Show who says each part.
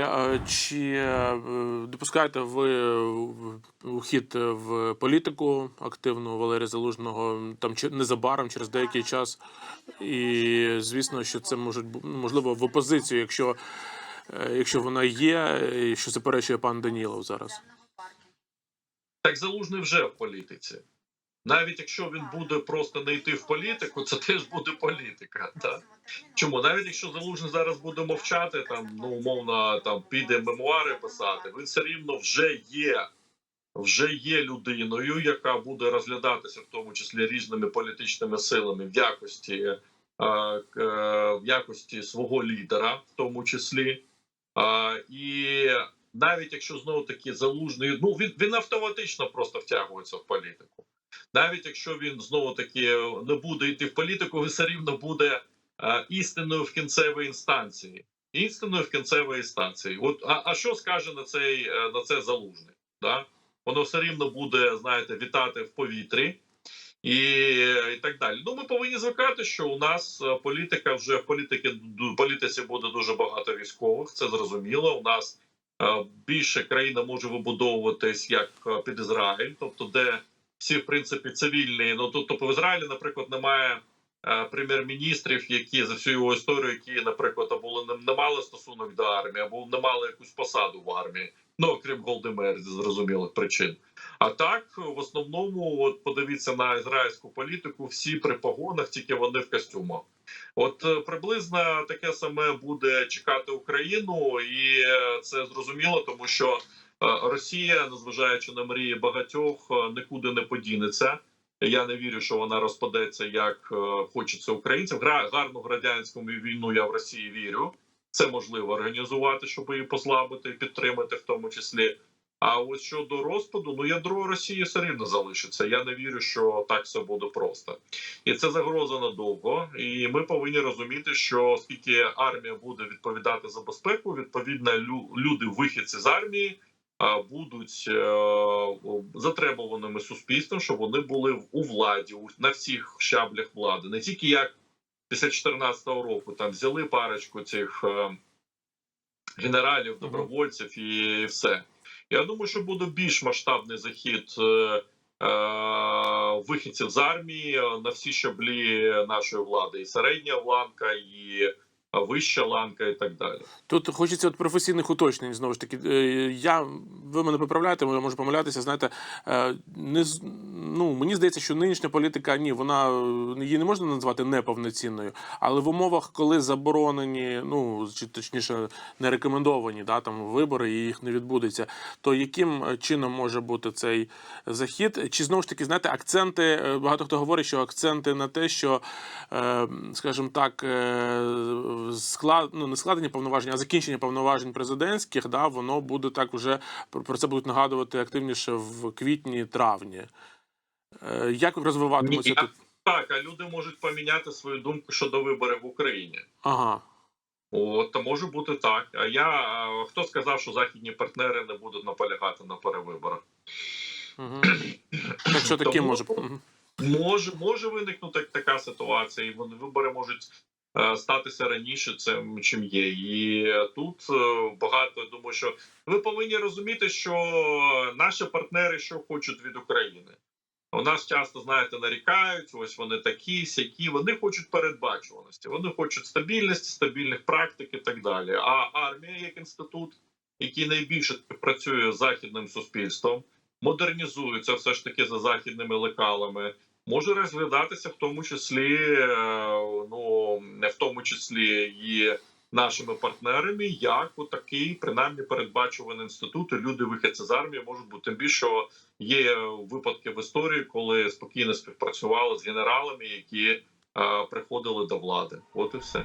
Speaker 1: А Чи е, допускаєте ви ухід в політику активну Валерія Залужного там незабаром через деякий час? І звісно, що це може ну, можливо в опозицію, якщо, е, якщо вона є, і що заперечує пан Данілов зараз.
Speaker 2: Так залужний вже в політиці. Навіть якщо він буде просто не йти в політику, це теж буде політика. Так. Чому? Навіть якщо залужний зараз буде мовчати, там ну умовно там піде мемуари писати, він все рівно вже є. Вже є людиною, яка буде розглядатися в тому числі різними політичними силами в якості е, е, в якості свого лідера, в тому числі. І навіть якщо знову таки залужний, ну він він автоматично просто втягується в політику. Навіть якщо він знову таки не буде йти в політику, він все рівно буде е, істинною в кінцевій інстанції. Істинною в кінцевій інстанції. От а, а що скаже на цей е, на це залужний? Да? Воно все рівно буде, знаєте, вітати в повітрі. І, і так далі. Ну, ми повинні звикати, що у нас е, політика вже в політики політиці буде дуже багато військових. Це зрозуміло. У нас е, більше країна може вибудовуватись як е, під Ізраїль, тобто, де всі в принципі цивільні. Ну тобто в Ізраїлі, наприклад, немає е, прем'єр-міністрів, які за всю його історію, які, наприклад, або не, не мали стосунок до армії, або не мали якусь посаду в армії. Ну окрім Голдемер, з зрозумілих причин. А так, в основному, от подивіться на ізраїльську політику, всі при погонах, тільки вони в костюмах. От е, приблизно таке саме буде чекати Україну, і е, це зрозуміло, тому що Росія, незважаючи на мрії багатьох, е, нікуди не подінеться. Я не вірю, що вона розпадеться як е, хочеться українцям. Гарну громадянську війну я в Росії вірю. Це можливо організувати, щоб її послабити підтримати, в тому числі. А ось щодо розпаду, ну ядро Росії все рівно залишиться. Я не вірю, що так все буде просто, і це загроза надовго. І ми повинні розуміти, що оскільки армія буде відповідати за безпеку, відповідно, лю- люди, вихідці з армії, будуть е, затребуваними суспільством, щоб вони були у владі у- на всіх щаблях влади, не тільки як після 2014 року там взяли парочку цих е, генералів, добровольців і все. Я думаю, що буде більш масштабний захід е, е, вихідців з армії е, на всі щаблі нашої влади, і середня ланка, і е, вища ланка, і так далі.
Speaker 1: Тут хочеться от професійних уточнень знову ж таки. Е, Я ви мене поправляєте, я можу помилятися. Знаєте, е, не ну мені здається, що нинішня політика ні, вона е, її не можна назвати неповноцінною, але в умовах, коли заборонені, ну чи точніше не рекомендовані, да там вибори, і їх не відбудеться. То яким е, чином може бути цей захід? Чи знову ж таки знаєте, акценти? е, Багато хто говорить, що акценти на те, що, скажімо так, склад, ну не складення повноважень, а закінчення повноважень президентських, да, воно буде так вже про це будуть нагадувати активніше в квітні-травні. Е, Як розвиватиметься
Speaker 2: Ні,
Speaker 1: тут?
Speaker 2: Так, а люди можуть поміняти свою думку щодо виборів в Україні.
Speaker 1: Ага.
Speaker 2: От то може бути так. А я хто сказав, що західні партнери не будуть наполягати на перевиборах?
Speaker 1: Угу. Так що таке може.
Speaker 2: Може, може виникнути така ситуація, і вони вибори можуть е, статися раніше, цим чим є. І е, тут е, багато думаю, що ви повинні розуміти, що наші партнери що хочуть від України. У нас часто знаєте нарікають. Ось вони такі, сякі. Вони хочуть передбачуваності, вони хочуть стабільності, стабільних практик і так далі. А армія як інститут, який найбільше працює з західним суспільством, модернізується все ж таки за західними лекалами може розглядатися в тому числі, е, ну в тому числі і нашими партнерами, як такий принаймні передбачуваний інститут. Люди вихідці з армії можуть бути тим більше є випадки в історії, коли спокійно співпрацювали з генералами, які е, приходили до влади. От і все.